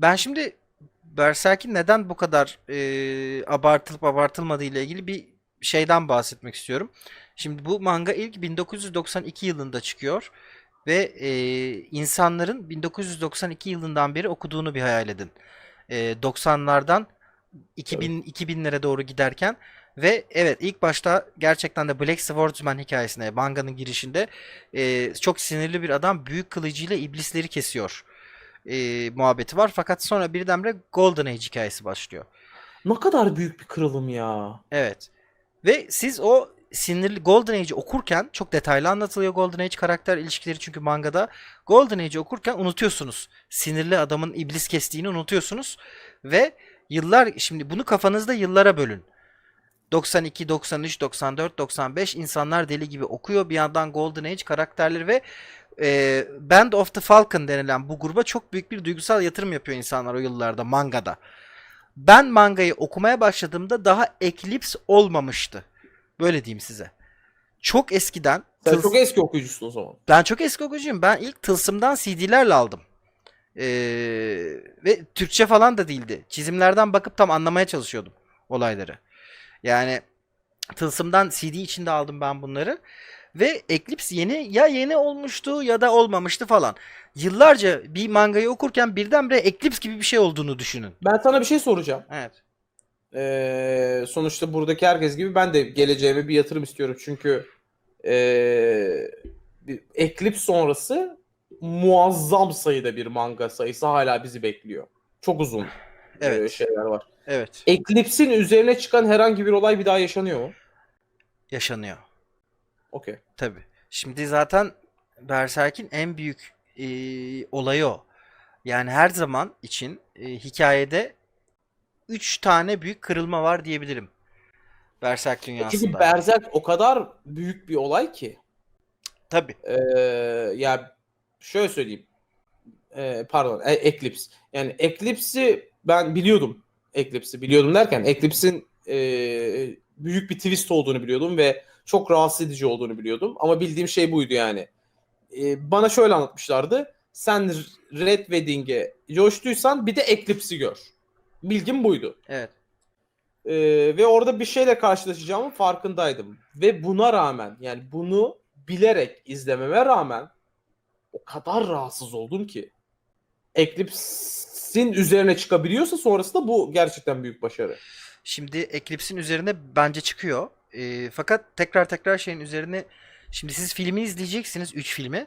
Ben şimdi Berserk'in neden bu kadar e, abartılıp abartılmadığı ile ilgili bir şeyden bahsetmek istiyorum. Şimdi bu manga ilk 1992 yılında çıkıyor ve e, insanların 1992 yılından beri okuduğunu bir hayal edin. E, 90'lardan 2000 2000'lere doğru giderken ve evet ilk başta gerçekten de Black Swordsman hikayesine manganın girişinde e, çok sinirli bir adam büyük kılıcıyla iblisleri kesiyor e, muhabbeti var. Fakat sonra birdenbire Golden Age hikayesi başlıyor. Ne kadar büyük bir kırılım ya. Evet. Ve siz o sinirli Golden Age'i okurken çok detaylı anlatılıyor Golden Age karakter ilişkileri çünkü mangada. Golden Age'i okurken unutuyorsunuz. Sinirli adamın iblis kestiğini unutuyorsunuz. Ve yıllar şimdi bunu kafanızda yıllara bölün. 92, 93, 94, 95 insanlar deli gibi okuyor. Bir yandan Golden Age karakterleri ve e, Band of the Falcon denilen bu gruba çok büyük bir duygusal yatırım yapıyor insanlar o yıllarda mangada. Ben mangayı okumaya başladığımda daha Eclipse olmamıştı. Böyle diyeyim size. Çok eskiden Sen Tıls- çok eski okuyucusun o zaman. ben çok eski okuyucuyum. Ben ilk Tılsım'dan CD'lerle aldım. Ee, ve Türkçe falan da değildi. Çizimlerden bakıp tam anlamaya çalışıyordum olayları. Yani Tılsım'dan CD içinde aldım ben bunları. Ve Eclipse yeni ya yeni olmuştu ya da olmamıştı falan. Yıllarca bir mangayı okurken birdenbire Eclipse gibi bir şey olduğunu düşünün. Ben sana bir şey soracağım. Evet. Ee, sonuçta buradaki herkes gibi ben de geleceğime bir yatırım istiyorum. Çünkü ee, Eclipse sonrası muazzam sayıda bir manga sayısı hala bizi bekliyor. Çok uzun Evet. ee, şeyler var. Evet. Eclipse'in üzerine çıkan herhangi bir olay bir daha yaşanıyor mu? Yaşanıyor. Okey. Tabii. Şimdi zaten Berserk'in en büyük e, olayı o. Yani her zaman için e, hikayede 3 tane büyük kırılma var diyebilirim. Berserk dünyasında. Çünkü Berserk o kadar büyük bir olay ki. Tabii. Ee, ya şöyle söyleyeyim. Ee, pardon, e- Eclipse. Yani Eclipse'i ben biliyordum. Eclipse'i biliyordum derken Eclipse'in e, büyük bir twist olduğunu biliyordum ve çok rahatsız edici olduğunu biliyordum. Ama bildiğim şey buydu yani. Ee, bana şöyle anlatmışlardı. Sen Red Wedding'e coştuysan bir de Eclipse'i gör. Bilgim buydu. Evet. Ee, ve orada bir şeyle karşılaşacağımın farkındaydım. Ve buna rağmen yani bunu bilerek izlememe rağmen o kadar rahatsız oldum ki. Eclipse'in üzerine çıkabiliyorsa sonrasında bu gerçekten büyük başarı. Şimdi Eclipse'in üzerine bence çıkıyor. E, fakat tekrar tekrar şeyin üzerine şimdi siz filmi izleyeceksiniz 3 filmi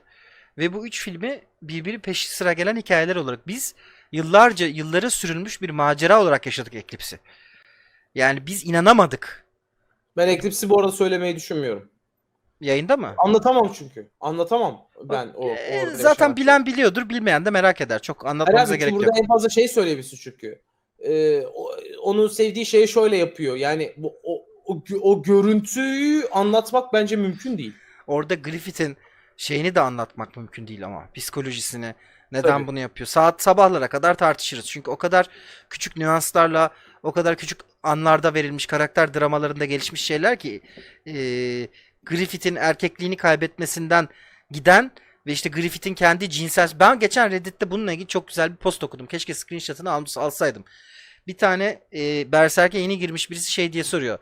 ve bu 3 filmi birbiri peşi sıra gelen hikayeler olarak biz yıllarca yıllara sürülmüş bir macera olarak yaşadık Eclipse'i. Yani biz inanamadık. Ben Eclipse'i bu arada söylemeyi düşünmüyorum. Yayında mı? Anlatamam çünkü. Anlatamam ben o Ee, orada zaten bilen biliyordur, bilmeyen de merak eder. Çok anlatmamıza abi, gerek burada yok. en fazla şey söyleyebilirsin çünkü. Ee, o- onun sevdiği şeyi şöyle yapıyor. Yani bu o, o, gö- o görüntüyü anlatmak bence mümkün değil. Orada Griffith'in şeyini de anlatmak mümkün değil ama psikolojisini neden Tabii. bunu yapıyor. Saat sabahlara kadar tartışırız. Çünkü o kadar küçük nüanslarla, o kadar küçük anlarda verilmiş karakter dramalarında gelişmiş şeyler ki e, Griffith'in erkekliğini kaybetmesinden giden ve işte Griffith'in kendi cinsel... Ben geçen Reddit'te bununla ilgili çok güzel bir post okudum. Keşke screenshot'ını almış, alsaydım. Bir tane e, Berserk'e yeni girmiş birisi şey diye soruyor.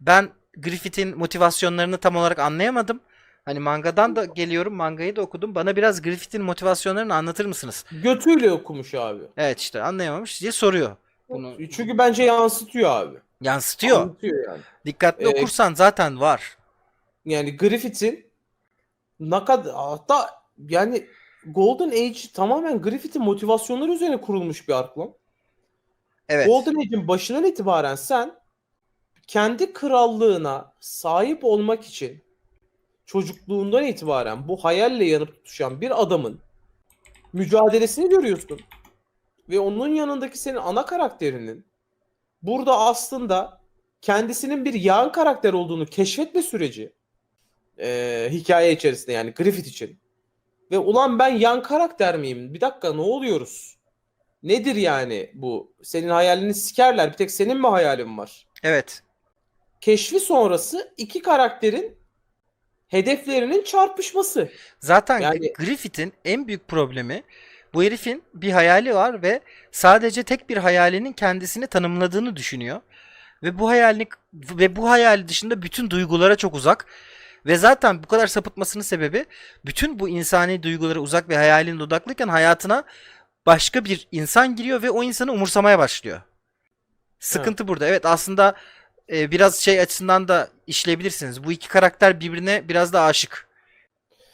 Ben Griffith'in motivasyonlarını tam olarak anlayamadım. Hani mangadan da geliyorum, mangayı da okudum. Bana biraz Griffith'in motivasyonlarını anlatır mısınız? Götüyle okumuş abi. Evet işte anlayamamış diye soruyor. Bunu Çünkü bence yansıtıyor abi. yansıtıyor. Anlatıyor yani. Dikkatli Ee, okursan zaten var. Yani Griffith'in ne kadar hatta yani Golden Age tamamen Griffith'in motivasyonları üzerine kurulmuş bir ark lan. Evet. Golden Age'in başından itibaren sen kendi krallığına sahip olmak için çocukluğundan itibaren bu hayalle yanıp tutuşan bir adamın mücadelesini görüyorsun. Ve onun yanındaki senin ana karakterinin burada aslında kendisinin bir yan karakter olduğunu keşfetme süreci eee, hikaye içerisinde yani Griffith için. Ve ulan ben yan karakter miyim? Bir dakika ne oluyoruz? Nedir yani bu? Senin hayalini sikerler. Bir tek senin mi hayalin var? Evet. Keşfi sonrası iki karakterin hedeflerinin çarpışması. Zaten Yani- Griffith'in en büyük problemi Bu herifin bir hayali var ve sadece tek bir hayalinin kendisini tanımladığını düşünüyor. Ve bu hayalini ve bu hayal dışında bütün duygulara çok uzak. Ve zaten bu kadar sapıtmasının sebebi bütün bu insani duygulara uzak ve hayaline odaklıyken hayatına başka bir insan giriyor ve o insanı umursamaya başlıyor. Sıkıntı burada. Evet aslında e, biraz şey açısından da işleyebilirsiniz. Bu iki karakter birbirine biraz da aşık.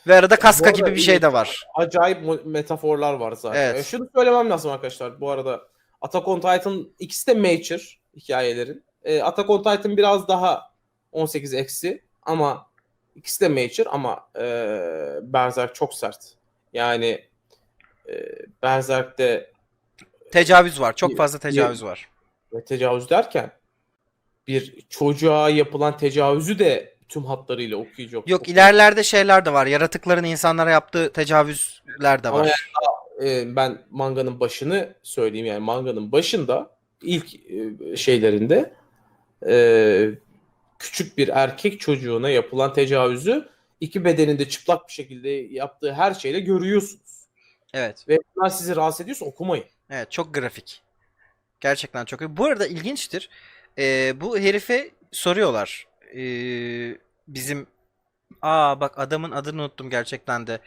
Ve arada kaska arada gibi bir şey de var. Acayip metaforlar var zaten. Evet. E, şunu söylemem lazım arkadaşlar bu arada. Attack on Titan ikisi de mature hikayelerin. E, Attack on Titan biraz daha 18 eksi ama ikisi de mature ama e, Berserk çok sert. Yani e, Berserk'te Tecavüz var. Çok fazla tecavüz var. ve tecavüz derken bir çocuğa yapılan tecavüzü de tüm hatlarıyla okuyacak. Yok ilerlerde şeyler de var. Yaratıkların insanlara yaptığı tecavüzler de Ama var. e, ben manganın başını söyleyeyim yani manganın başında ilk e, şeylerinde e, küçük bir erkek çocuğuna yapılan tecavüzü iki bedeninde çıplak bir şekilde yaptığı her şeyle görüyorsunuz. Evet. Ve bunlar sizi rahatsız ediyorsa okumayın. Evet çok grafik. Gerçekten çok. Bu arada ilginçtir. Ee, bu herife soruyorlar. Ee, bizim Aa bak adamın adını unuttum gerçekten de.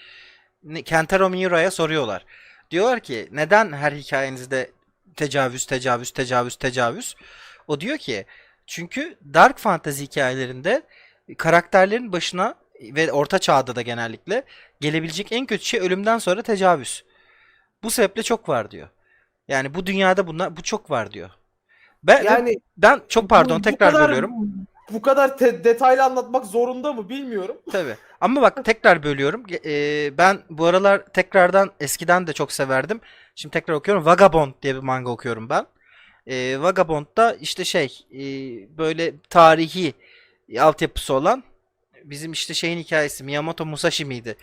Kentaro Miura'ya soruyorlar. Diyorlar ki neden her hikayenizde tecavüz, tecavüz, tecavüz, tecavüz? O diyor ki çünkü Dark Fantasy hikayelerinde karakterlerin başına ve orta çağda da genellikle gelebilecek en kötü şey ölümden sonra tecavüz. Bu sebeple çok var diyor. Yani bu dünyada bunlar bu çok var diyor. Ben Yani ben çok pardon bu- bu tekrar kadar- bölüyorum. Bu kadar te- detaylı anlatmak zorunda mı bilmiyorum. Tabii. Ama bak tekrar bölüyorum. Ge- e, ben bu aralar tekrardan eskiden de çok severdim. Şimdi tekrar okuyorum. Vagabond diye bir manga okuyorum ben. E, Vagabond'da işte şey e, böyle tarihi altyapısı olan bizim işte şeyin hikayesi Miyamoto Musashi miydi?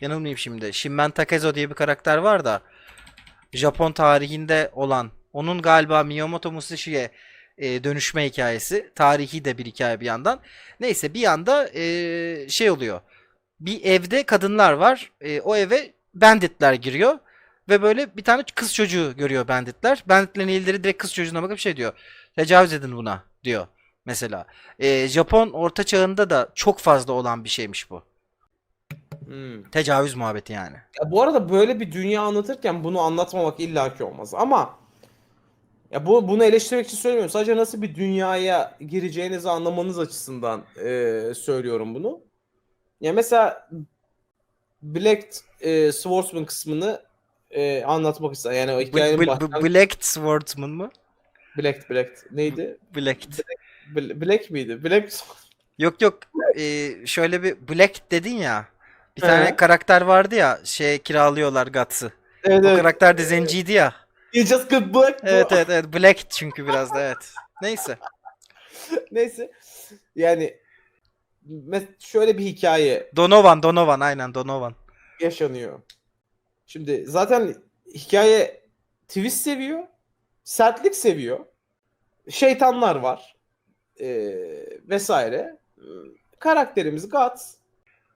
Yanılmayayım şimdi. Shinmen Takezo diye bir karakter var da Japon tarihinde olan onun galiba Miyamoto Musashi'ye e, dönüşme hikayesi. Tarihi de bir hikaye bir yandan. Neyse bir anda e, şey oluyor. Bir evde kadınlar var. E, o eve banditler giriyor. Ve böyle bir tane kız çocuğu görüyor banditler. Banditlerin illeri direkt kız çocuğuna bakıp şey diyor. Tecavüz edin buna diyor. Mesela. E, Japon orta çağında da çok fazla olan bir şeymiş bu. Hmm. Tecavüz muhabbeti yani. Ya bu arada böyle bir dünya anlatırken bunu anlatmamak illaki olmaz ama ya bu bunu eleştirmek için söylemiyorum. Sadece nasıl bir dünyaya gireceğinizi anlamanız açısından e, söylüyorum bunu. Ya mesela Black e, Swordsman kısmını e, anlatmak istedim. Yani o hikayenin B- baştan... B- Black Swordsman mı? Black Black neydi? Black. Bl- Black miydi? Black Yok yok. E, şöyle bir Black dedin ya. Bir He. tane karakter vardı ya. Şey kiralıyorlar Guts'ı. Evet O evet. karakter de zenciydi ya. You just got black. Evet evet evet. Black çünkü biraz da evet. Neyse. Neyse. Yani şöyle bir hikaye Donovan Donovan aynen Donovan. yaşanıyor. Şimdi zaten hikaye twist seviyor, sertlik seviyor, şeytanlar var ee, vesaire. Karakterimiz Guts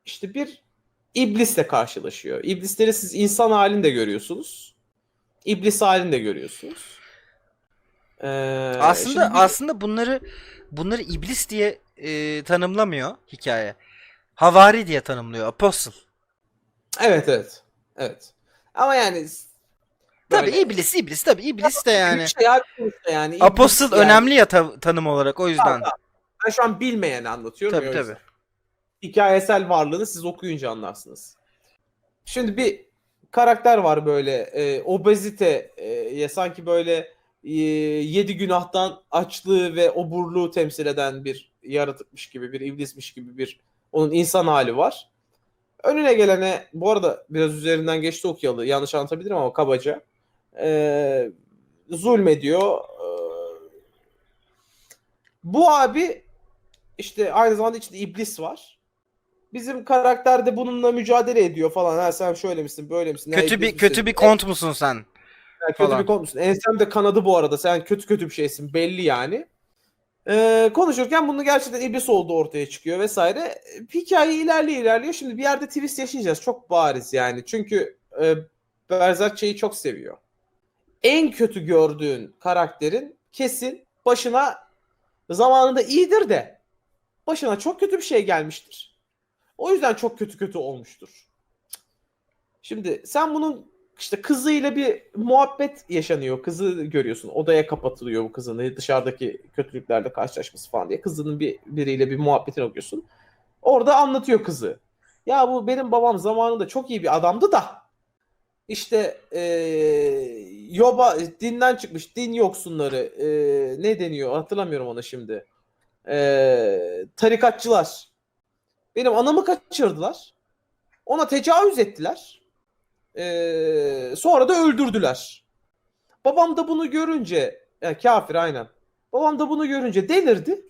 işte bir iblisle karşılaşıyor. İblisleri siz insan halinde görüyorsunuz. İblis halinde görüyorsunuz. Ee, Aslında şimdi- aslında bunları bunları iblis diye e, tanımlamıyor hikaye. Havari diye tanımlıyor. Apostle. Evet evet. Evet. Ama yani Tabii böyle- iblis iblis tabii iblis de yani. Şey abi sonuçta yani. İblis Apostle yani. önemli ya ta- tanım olarak o yüzden. Tamam, Ben şu an bilmeyeni anlatıyorum. Tabii ya, o yüzden. tabii. Hikayesel varlığını siz okuyunca anlarsınız. Şimdi bir karakter var böyle e, obezite e, ya sanki böyle e, yedi günahtan açlığı ve oburluğu temsil eden bir yaratıkmış gibi bir iblismiş gibi bir onun insan hali var. Önüne gelene bu arada biraz üzerinden geçti okuyalı yanlış anlatabilirim ama kabaca e, zulmediyor. E, bu abi işte aynı zamanda içinde iblis var. Bizim karakter de bununla mücadele ediyor falan. Ha sen şöyle misin, böyle misin? Ha, Kötü iblis bir kötü misin? bir kont musun sen? Ha, kötü falan. bir kont musun? Ensem de kanadı bu arada. Sen kötü kötü bir şeysin belli yani. Ee, konuşurken bunun gerçekten iblis olduğu ortaya çıkıyor vesaire. Hikaye ilerliyor ilerliyor. Şimdi bir yerde twist yaşayacağız. Çok bariz yani. Çünkü e, Berserkçe'yi çok seviyor. En kötü gördüğün karakterin kesin başına zamanında iyidir de başına çok kötü bir şey gelmiştir. O yüzden çok kötü kötü olmuştur. Şimdi sen bunun işte kızıyla bir muhabbet yaşanıyor. Kızı görüyorsun. Odaya kapatılıyor bu kızın. Dışarıdaki kötülüklerle karşılaşması falan diye. Kızının bir biriyle bir muhabbetini okuyorsun. Orada anlatıyor kızı. Ya bu benim babam zamanında çok iyi bir adamdı da işte eee yoba dinden çıkmış din yoksunları eee, ne deniyor hatırlamıyorum ona şimdi. Eee, tarikatçılar. Benim anamı kaçırdılar. Ona tecavüz ettiler. Eee, sonra da öldürdüler. Babam da bunu görünce ya kafir aynen. Babam da bunu görünce delirdi.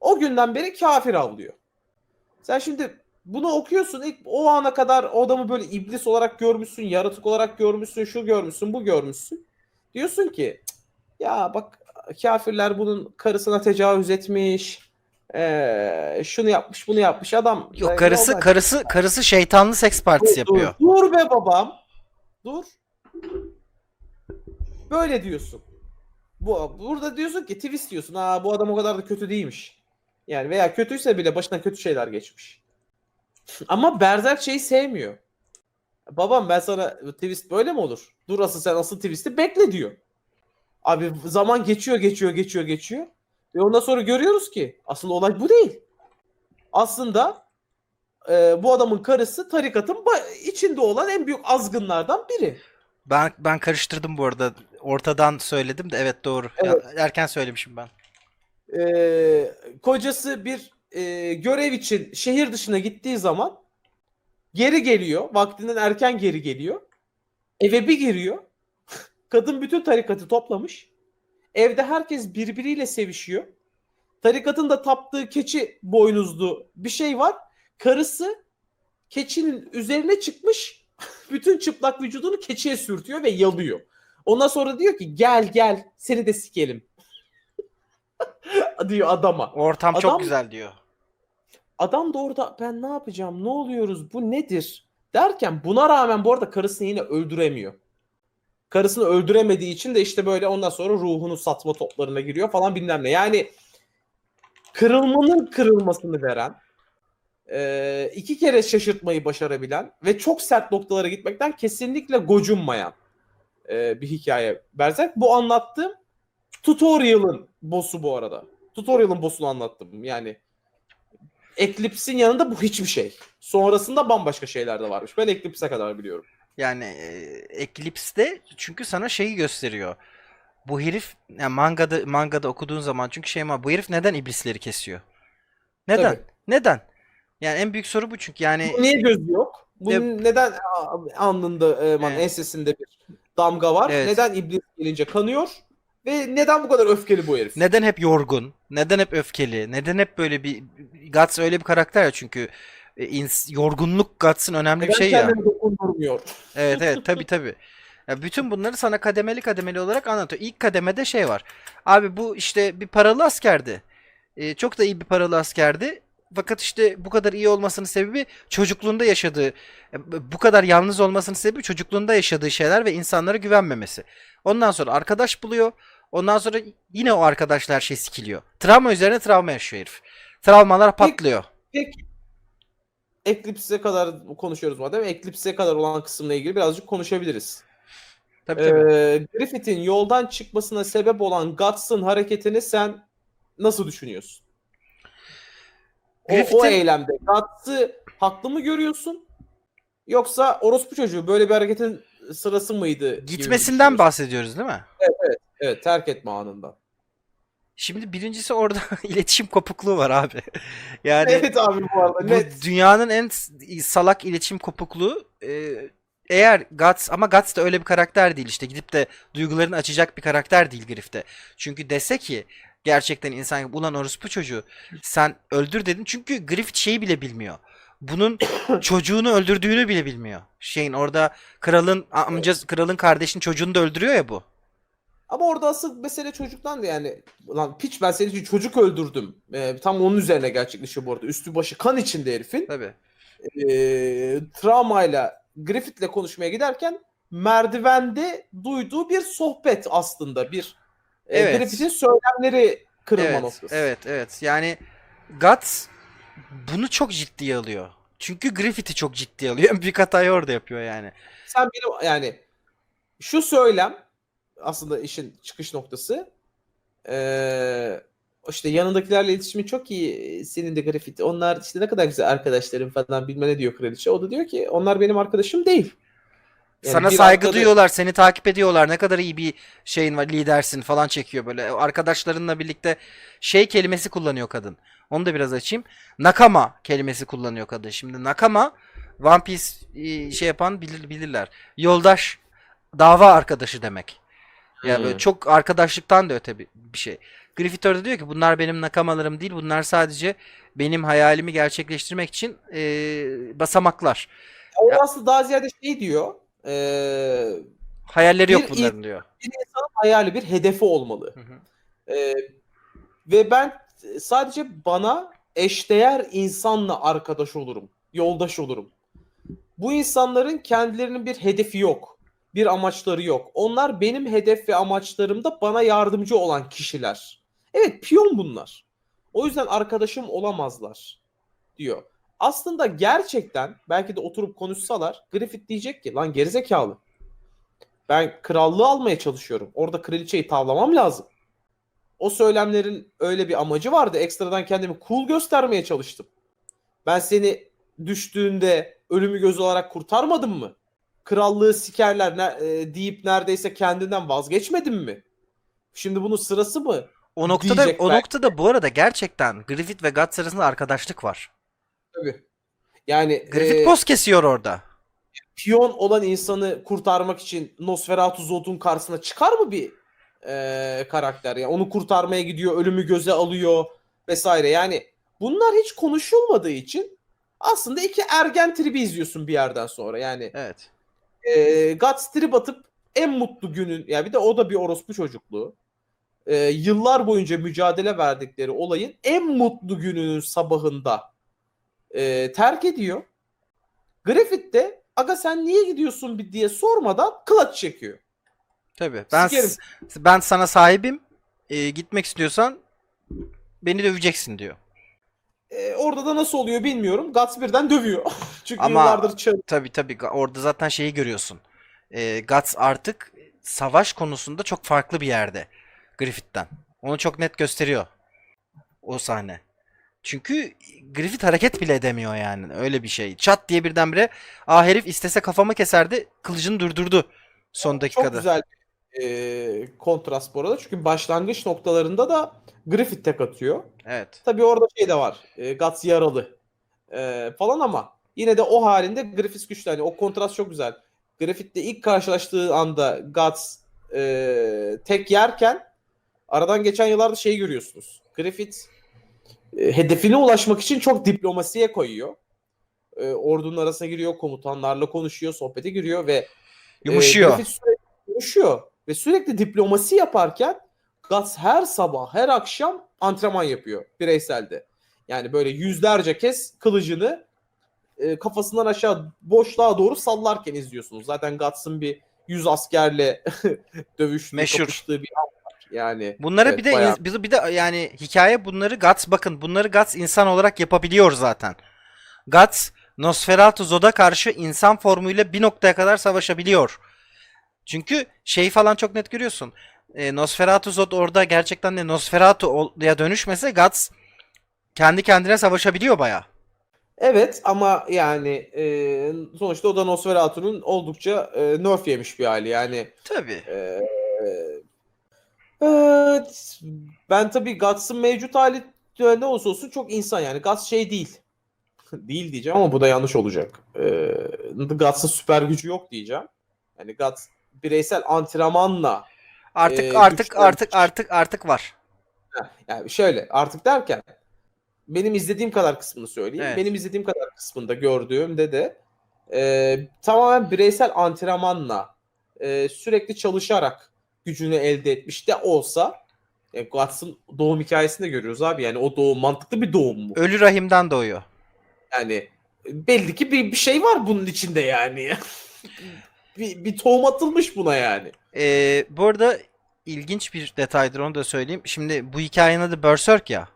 O günden beri kafir avlıyor. Sen şimdi bunu okuyorsun ilk o ana kadar o adamı böyle iblis olarak görmüşsün, yaratık olarak görmüşsün, şu görmüşsün, bu görmüşsün. Diyorsun ki "Cık, ya bak kafirler bunun karısına tecavüz etmiş. Şunu yapmış, bunu yapmış adam. Yok karısı yoldan- karısı karısı şeytanlı seks partisi Dur, yapıyor. Dur, dur be babam. Dur. Böyle diyorsun. Bu burada diyorsun ki twist diyorsun. Ha bu adam o kadar da kötü değilmiş. Yani veya kötüyse bile başına kötü şeyler geçmiş. Ama Berserk şeyi sevmiyor. Babam ben sana twist böyle mi olur? Dur asıl sen asıl twist'i bekle diyor. Abi zaman geçiyor geçiyor geçiyor geçiyor. Ve ondan sonra görüyoruz ki aslında olay bu değil. Aslında e, bu adamın karısı tarikatın içinde olan en büyük azgınlardan biri. Ben ben karıştırdım bu arada. Ortadan söyledim de evet doğru. Ya, Evet. erken söylemişim ben. E, kocası bir e, görev için şehir dışına gittiği zaman geri geliyor. Vaktinden erken geri geliyor. Eve bir giriyor. Kadın bütün tarikatı toplamış. Evde herkes birbiriyle sevişiyor. Tarikatın da taptığı keçi boynuzlu bir şey var. Karısı keçinin üzerine çıkmış. Bütün çıplak vücudunu keçiye sürtüyor ve yalıyor. Ondan sonra diyor ki gel gel seni de sikelim. diyor adama. Ortam Adam- çok güzel diyor. Adam da orada ben ne yapacağım ne oluyoruz bu nedir derken buna rağmen bu arada karısını yine öldüremiyor. Karısını öldüremediği için de işte böyle ondan sonra ruhunu satma toplarına giriyor falan bilmem ne. Yani kırılmanın kırılmasını veren e, iki kere şaşırtmayı başarabilen ve çok sert noktalara gitmekten kesinlikle gocunmayan e, bir hikaye Berserk. Bu anlattığım tutorial'ın boss'u bu arada. Tutorial'ın boss'unu anlattım. Yani Eclipse'in yanında bu hiçbir şey. Sonrasında bambaşka şeyler de varmış. Ben Eclipse'e kadar biliyorum. Yani e, Eclipse'de çünkü sana şeyi gösteriyor. Bu herif yani mangada mangada okuduğun zaman çünkü şey ama bu herif neden iblisleri kesiyor? Neden? Tabii. Neden? Yani en büyük soru bu çünkü yani niye gözü yok? Bunun neden a- alnında e, aman Evet. ensesinde bir damga var? Evet. Neden iblis gelince kanıyor? Ve neden bu kadar öfkeli bu herif? neden hep yorgun? Neden hep öfkeli? Neden hep böyle bir Guts öyle bir karakter ya çünkü e, yorgunluk Guts'ın önemli bir Neden şey ya. dokundurmuyor? Evet evet tabi tabi. Ya bütün bunları sana kademeli kademeli olarak anlatıyor. İlk kademede şey var. Abi bu işte bir paralı askerdi. Ee, çok da iyi bir paralı askerdi. Fakat işte bu kadar iyi olmasının sebebi çocukluğunda yaşadığı, e, bu kadar yalnız olmasının sebebi çocukluğunda yaşadığı şeyler ve insanlara güvenmemesi. Ondan sonra arkadaş buluyor. Ondan sonra yine o arkadaşlar şey sikiliyor. Travma üzerine travma yaşıyor herif. Travmalar patlıyor. Peki Eclipse'e kadar konuşuyoruz madem. Eclipse'e kadar olan kısımla ilgili birazcık konuşabiliriz. Tabii tabii. Ee, Griffith'in yoldan çıkmasına sebep olan Guts'ın hareketini sen nasıl düşünüyorsun? O, o eylemde Guts'ı haklı mı görüyorsun? Yoksa orospu çocuğu böyle bir hareketin sırası mıydı? Gitmesinden bahsediyoruz değil mi? Evet terk etme anında. Şimdi birincisi orada iletişim kopukluğu var abi. Yani evet abi bu arada bu net. dünyanın en salak iletişim kopukluğu e, eğer Guts ama Guts da öyle bir karakter değil işte gidip de duygularını açacak bir karakter değil Griff'te. Çünkü dese ki gerçekten insan gibi ulan orospu çocuğu sen öldür dedin çünkü Griffith şeyi bile bilmiyor. Bunun çocuğunu öldürdüğünü bile bilmiyor. Şeyin orada kralın amcası kralın kardeşinin çocuğunu da öldürüyor ya bu. Ama orada asıl mesele çocuktan da yani lan piç ben senin için çocuk öldürdüm. Ee, tam onun üzerine gerçekleşiyor bu arada. Üstü başı kan içinde herifin. Tabii. Ee, travmayla Griffith'le konuşmaya giderken merdivende duyduğu bir sohbet aslında. Bir e, Evet. Griffith'in söylemleri kırılma evet, noktası. Evet, evet. Yani Guts bunu çok ciddiye alıyor. Çünkü Griffith'i çok ciddiye alıyor. Büyük hatayı orada yapıyor yani. Sen benim yani şu söylem aslında işin çıkış noktası. Ee, işte yanındakilerle iletişimi çok iyi. Senin de Griffith. Onlar işte ne kadar güzel arkadaşlarım falan bilmem ne diyor kraliçe. O da diyor ki onlar benim arkadaşım değil. Yani Sana saygı arkada- duyuyorlar, seni takip ediyorlar. Ne kadar iyi bir şeyin var, lidersin falan çekiyor böyle. Arkadaşlarınla birlikte şey kelimesi kullanıyor kadın. Onu da biraz açayım. Nakama kelimesi kullanıyor kadın. Şimdi nakama One Piece e, şey yapan bilir, bilirler. Yoldaş, dava arkadaşı demek. Ya böyle Hmm. çok arkadaşlıktan da öte bir, bir şey. Griffith orada diyor ki bunlar benim nakamalarım değil. Bunlar sadece benim hayalimi gerçekleştirmek için e, basamaklar. O aslında daha ziyade şey diyor. Ee, Hayalleri yok bunların diyor. bir insanın hayali bir hedefi olmalı. Hı hı. Ee, ve ben sadece bana eşdeğer insanla arkadaş olurum, yoldaş olurum. Bu insanların kendilerinin bir hedefi yok, bir amaçları yok. Onlar benim hedef ve amaçlarımda bana yardımcı olan kişiler. Evet, piyon bunlar. O yüzden arkadaşım olamazlar diyor. Aslında gerçekten belki de oturup konuşsalar Griffith diyecek ki lan gerizekalı. Ben krallığı almaya çalışıyorum. Orada kraliçeyi tavlamam lazım. O söylemlerin öyle bir amacı vardı. Ekstradan kendimi cool göstermeye çalıştım. Ben seni düştüğünde ölümü göz olarak kurtarmadım mı? Krallığı sikerler ne- e, deyip neredeyse kendinden vazgeçmedim mi? Şimdi bunun sırası mı? O noktada Diyecek o belki. noktada bu arada gerçekten Griffith ve Guts arasında arkadaşlık var. Tabii. Yani Griffith e, poz kesiyor orada. piyon olan insanı kurtarmak için Nosferatu Zod'un karşısına çıkar mı bir e, karakter? Yani onu kurtarmaya gidiyor, ölümü göze alıyor vesaire. Yani bunlar hiç konuşulmadığı için aslında iki ergen tribi izliyorsun bir yerden sonra. Yani Evet. E, Guts trip atıp en mutlu günün, ya bir de o da bir orospu çocukluğu. E, yıllar boyunca mücadele verdikleri olayın en mutlu gününün sabahında e, terk ediyor. Griffith de aga sen niye gidiyorsun bir diye sormadan clutch çekiyor. Tabii. Ben Sikerim. ben sana sahibim. Ee, gitmek istiyorsan beni döveceksin diyor. E, orada da nasıl oluyor bilmiyorum. Guts birden dövüyor. Çünkü Ama- yıllardır çağ- Tabii tabii. Orada zaten şeyi görüyorsun. Ee, Guts artık savaş konusunda çok farklı bir yerde Griffith'ten. Onu çok net gösteriyor o sahne. Çünkü Griffith hareket bile edemiyor yani. Öyle bir şey. Çat diye birdenbire aa herif istese kafamı keserdi. Kılıcını durdurdu son dakikada. çok güzel e, kontrast bu arada. Çünkü başlangıç noktalarında da Griffith tek atıyor. Evet. Tabii orada şey de var. E, Guts yaralı e, falan ama yine de o halinde Griffith güçlü. Hani o kontrast çok güzel. Griffith'le ilk karşılaştığı anda Guts e, tek yerken aradan geçen yıllarda şeyi görüyorsunuz. Griffith e, hedefine ulaşmak için çok diplomasiye koyuyor. E, ordunun arasına giriyor, komutanlarla konuşuyor, sohbete giriyor ve Yumuşuyor. e, Griffith sürekli yumuşuyor ve sürekli diplomasi yaparken Guts her sabah, her akşam antrenman yapıyor bireyselde. Yani böyle yüzlerce kez kılıcını e, kafasından aşağı boşluğa doğru sallarken izliyorsunuz. Zaten Guts'ın bir yüz askerle dövüştüğü, Meşhur. kapıştığı bir an var. Yani Bunları evet, bir de bayağı- bir, bir de yani hikaye bunları Guts bakın bunları Guts insan olarak yapabiliyor zaten. Guts Nosferatu Zod'a karşı insan formuyla bir noktaya kadar savaşabiliyor. Çünkü şey falan çok net görüyorsun. E, Nosferatu Zod orada gerçekten de Nosferatu'ya dönüşmese Guts kendi kendine savaşabiliyor baya. Evet ama yani e, sonuçta o da Nosferatu'nun oldukça e, nerf yemiş bir hali. Yani Tabii. Ee, evet. Ben tabii Guts'ın mevcut hali ne olursa olsun çok insan yani. Guts şey değil. değil diyeceğim ama bu da yanlış olacak. Ee, Guts'ın süper gücü yok diyeceğim. Yani Guts bireysel antrenmanla Artık e, artık artık artık artık var. Yani şöyle artık derken benim izlediğim kadar kısmını söyleyeyim. Evet. Benim izlediğim kadar kısmında gördüğümde de e, tamamen bireysel antrenmanla e, sürekli çalışarak gücünü elde etmiş de olsa e, Guts'ın doğum hikayesini de görüyoruz abi. Yani o doğum mantıklı bir doğum mu? Ölü rahimden doğuyor. Yani belli ki bir, bir şey var bunun içinde yani. bir, bir tohum atılmış buna yani. Ee, bu arada ilginç bir detaydır onu da söyleyeyim. Şimdi bu hikayenin adı Berserk ya.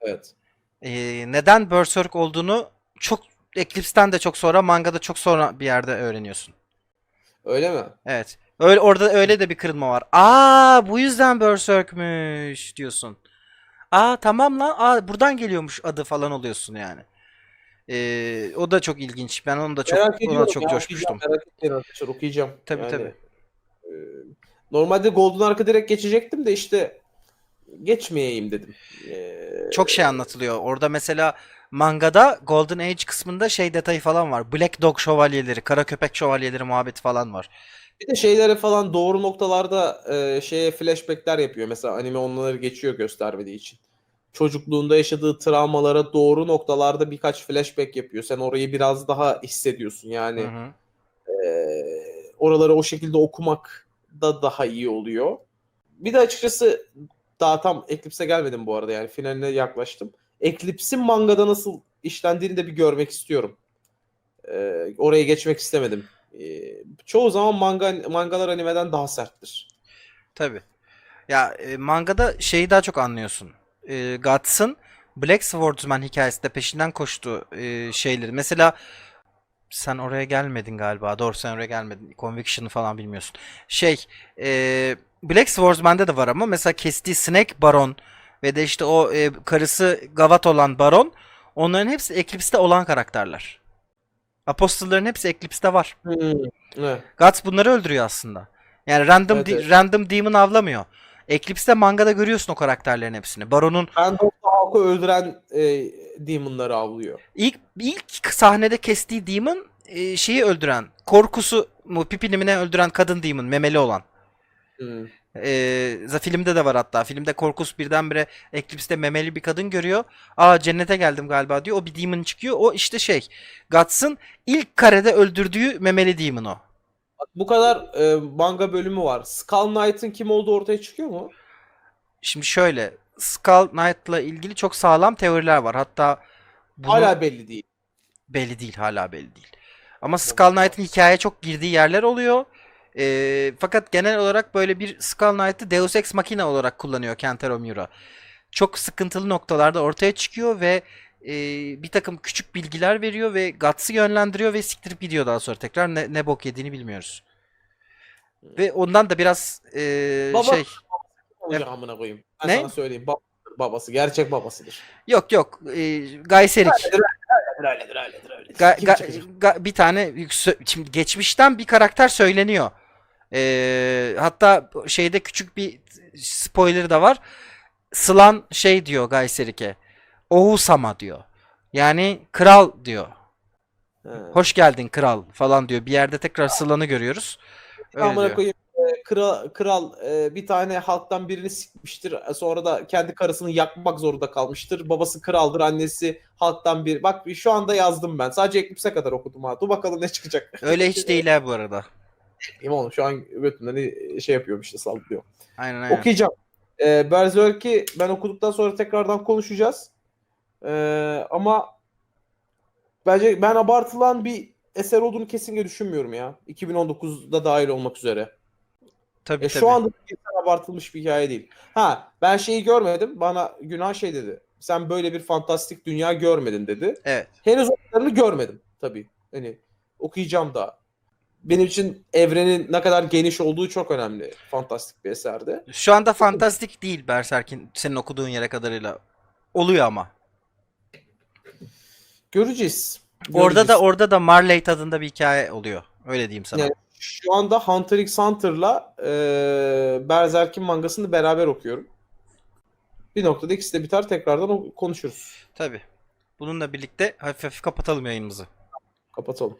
Evet. Ee, neden Berserk olduğunu çok Eclipse'den de çok sonra mangada çok sonra bir yerde öğreniyorsun. Öyle mi? Evet. Öyle orada öyle de bir kırılma var. Aa bu yüzden Berserk'müş diyorsun. Aa tamam lan. Aa buradan geliyormuş adı falan oluyorsun yani. Ee, o da çok ilginç. Ben onu da çok merak ona çok coşmuştum. Merak etmeyin arkadaşlar okuyacağım. Tabii, Yani, tabii. e, normalde Golden Ark'a direkt geçecektim de işte geçmeyeyim dedim. E, Çok şey anlatılıyor. Orada mesela mangada Golden Age kısmında şey detayı falan var. Black Dog şövalyeleri, kara köpek şövalyeleri muhabbeti falan var. Bir de şeyleri falan doğru noktalarda e, şeye flashbackler yapıyor. Mesela anime onları geçiyor göstermediği için. Çocukluğunda yaşadığı travmalara doğru noktalarda birkaç flashback yapıyor. Sen orayı biraz daha hissediyorsun. Yani Hı hı. e, oraları o şekilde okumak da daha iyi oluyor. Bir de açıkçası daha tam Eclipse'e gelmedim bu arada yani finaline yaklaştım. Eclipse'in mangada nasıl işlendiğini de bir görmek istiyorum. E, oraya geçmek istemedim. E, çoğu zaman manga mangalar animeden daha serttir. Tabii. Ya e, mangada şeyi daha çok anlıyorsun. E, Guts'ın Black Swordsman hikayesinde peşinden koştuğu e, şeyleri. Mesela sen oraya gelmedin galiba. Doğru sen oraya gelmedin. Conviction'ı falan bilmiyorsun. Şey, e, Black Swordsman'de de var ama mesela kestiği Snake Baron ve de işte o e, karısı Gavat olan Baron onların hepsi Eclipse'de olan karakterler. Apostolların hepsi Eclipse'de var. Evet. Guts bunları öldürüyor aslında. Yani random Evet, evet. random demon avlamıyor. Eclipse'de mangada görüyorsun o karakterlerin hepsini. Baron'un Random halkı öldüren e, demonları avlıyor. ilk ilk sahnede kestiği demon e, şeyi öldüren, korkusu mu Pippin'i mi ne öldüren kadın demon, memeli olan. Hmm. Ee, za- filmde de var hatta. Filmde Korkus birdenbire Eclipse'de memeli bir kadın görüyor. Aa cennete geldim galiba diyor. O bir demon çıkıyor. O işte şey. Guts'ın ilk karede öldürdüğü memeli demon o. Bu kadar e, manga bölümü var. Skull Knight'ın kim olduğu ortaya çıkıyor mu? Şimdi şöyle. Skull Knight'la ilgili çok sağlam teoriler var. Hatta bunu Hala belli değil. belli değil. Hala belli değil. Ama Skull Knight'ın hikayeye çok girdiği yerler oluyor. Ee, fakat genel olarak böyle bir Skull Knight'ı Deus Ex Machina olarak kullanıyor Kentaro Miura. Çok sıkıntılı noktalarda ortaya çıkıyor ve e, bir takım küçük bilgiler veriyor ve Guts'ı yönlendiriyor ve siktirip gidiyor daha sonra tekrar ne, ne bok yediğini bilmiyoruz. Ve ondan da biraz e, Baba- şey Olacak amına koyayım. Ben Ne? sana söyleyeyim. Babasıdır, babası. Gerçek babasıdır. yok yok e, Gayserik. Öyledir, öyledir, öyledir, öyledir. Ga- Kim ga- ga- bir tane sö- şimdi geçmişten bir karakter söyleniyor. Ee, hatta şeyde küçük bir spoiler da var. Slan şey diyor Gayserik'e. Oğuzama diyor. Yani kral diyor. He. Hoş geldin kral falan diyor. Bir yerde tekrar Slan'ı görüyoruz. Öyle Amına diyor. koyayım. e, Kral, kral e, bir tane halktan birini sikmiştir. E, Sonra da kendi karısını yakmak zorunda kalmıştır. Babası kraldır, annesi halktan bir. Bak şu anda yazdım ben. Sadece Eclipse'e kadar okudum ha. Dur bakalım ne çıkacak. Öyle hiç değil ha bu arada. İyiyim oğlum şu an götümden şey yapıyorum işte sallıyor. Aynen aynen. Okuyacağım. Ee, Berserk'i ben okuduktan sonra tekrardan konuşacağız. Ee, ama bence ben abartılan bir eser olduğunu kesinlikle düşünmüyorum ya. 2019'da dahil olmak üzere. Tabii E, tabii. şu anda abartılmış bir hikaye değil. Ha ben şeyi görmedim. Bana Günah şey dedi. Sen böyle bir fantastik dünya görmedin dedi. Evet. Henüz onlarını görmedim tabii. Hani okuyacağım da. Benim için evrenin ne kadar geniş olduğu çok önemli. Fantastik bir eserde. Şu anda fantastik değil Berserk'in senin okuduğun yere kadarıyla. Oluyor ama. Göreceğiz. Orada Göreceğiz. da orada da Marley tadında bir hikaye oluyor. Öyle diyeyim sana. Yani şu anda Hunter x Hunter'la e, Berserk'in mangasını beraber okuyorum. Bir noktada ikisi de biter tekrardan konuşuruz. Tabii. Bununla birlikte hafif hafif kapatalım yayınımızı. Kapatalım.